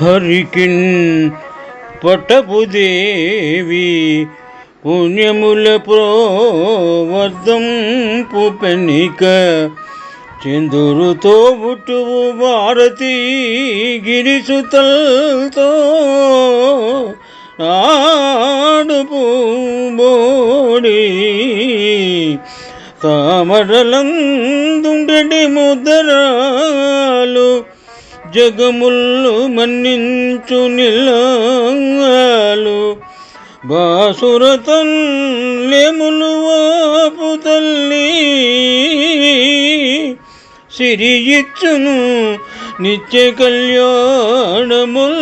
హరికిన్ పటపుదేవి పుణ్యముల ప్రోవర్ధంపు పెన్నిక చందురుతో బుట్టువు భారతి గిరిసుతల్తో ఆడుపు బోడి తామరలందుండటి ముద్ర జగముల్లు మన్నించు నిలాలు బాసురతల్లేములు వాపు తల్లి సిరి ఇచ్చును నిత్య కళ్యాణముల్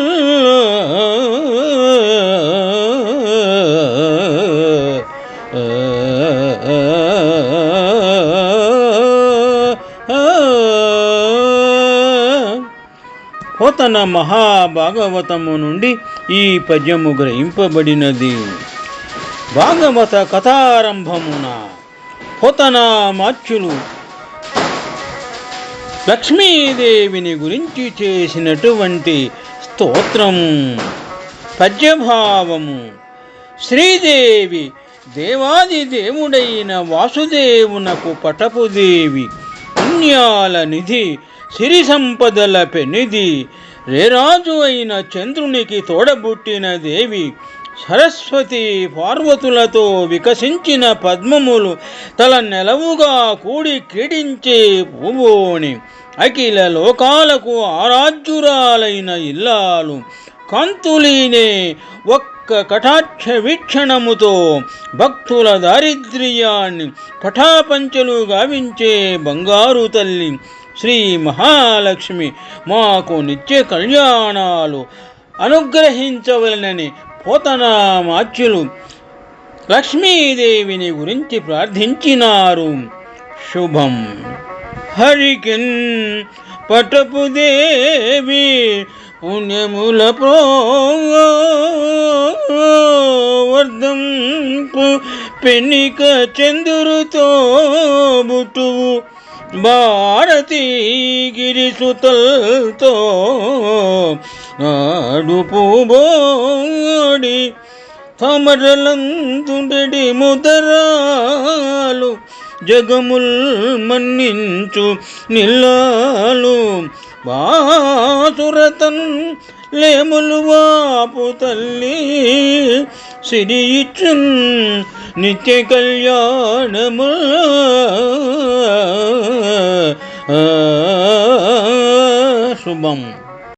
పోతన మహాభాగవతము నుండి ఈ పద్యము గ్రహింపబడినది. భాగవత కథారంభమున పోతన మాచ్యులు లక్ష్మీదేవిని గురించి చేసినటువంటి స్తోత్రము. పద్యభావము. శ్రీదేవి దేవాది దేవుడైన వాసుదేవునకు పటపుదేవి పుణ్యాల నిధి సిరి సంపదల పెనిది. రేరాజు అయిన చంద్రునికి తోడబుట్టిన దేవి సరస్వతి పార్వతులతో వికసించిన పద్మములు తల నెలవుగా కూడి క్రీడించే పువ్వుని అఖిల లోకాలకు ఆరాధ్యురాలైన ఇల్లాలు కంతులీనే ఒక్క కటాక్ష వీక్షణముతో భక్తుల దారిద్ర్యాన్ని కఠాపంచలు గావించే బంగారు తల్లి శ్రీ మహాలక్ష్మి మాకు నిత్య కళ్యాణాలు అనుగ్రహించవలనని పోతనా మాచ్యులు లక్ష్మీదేవిని గురించి ప్రార్థించినారు. శుభం. హరికిన్ పటపు దేవి పుణ్యముల ప్రోవర్ధంపు పెనిక చంద్రుతో బుటువు భారతీ గిరిసుతల్తో నాడుపు బోడి తమరలందుండెడి ముదరాలు జగముల్ మన్నించు నిల్లాలు బాసురతన్ లేములు వాపు తల్లి సిరియిచ్చు నిత్య కళ్యాణము శుభం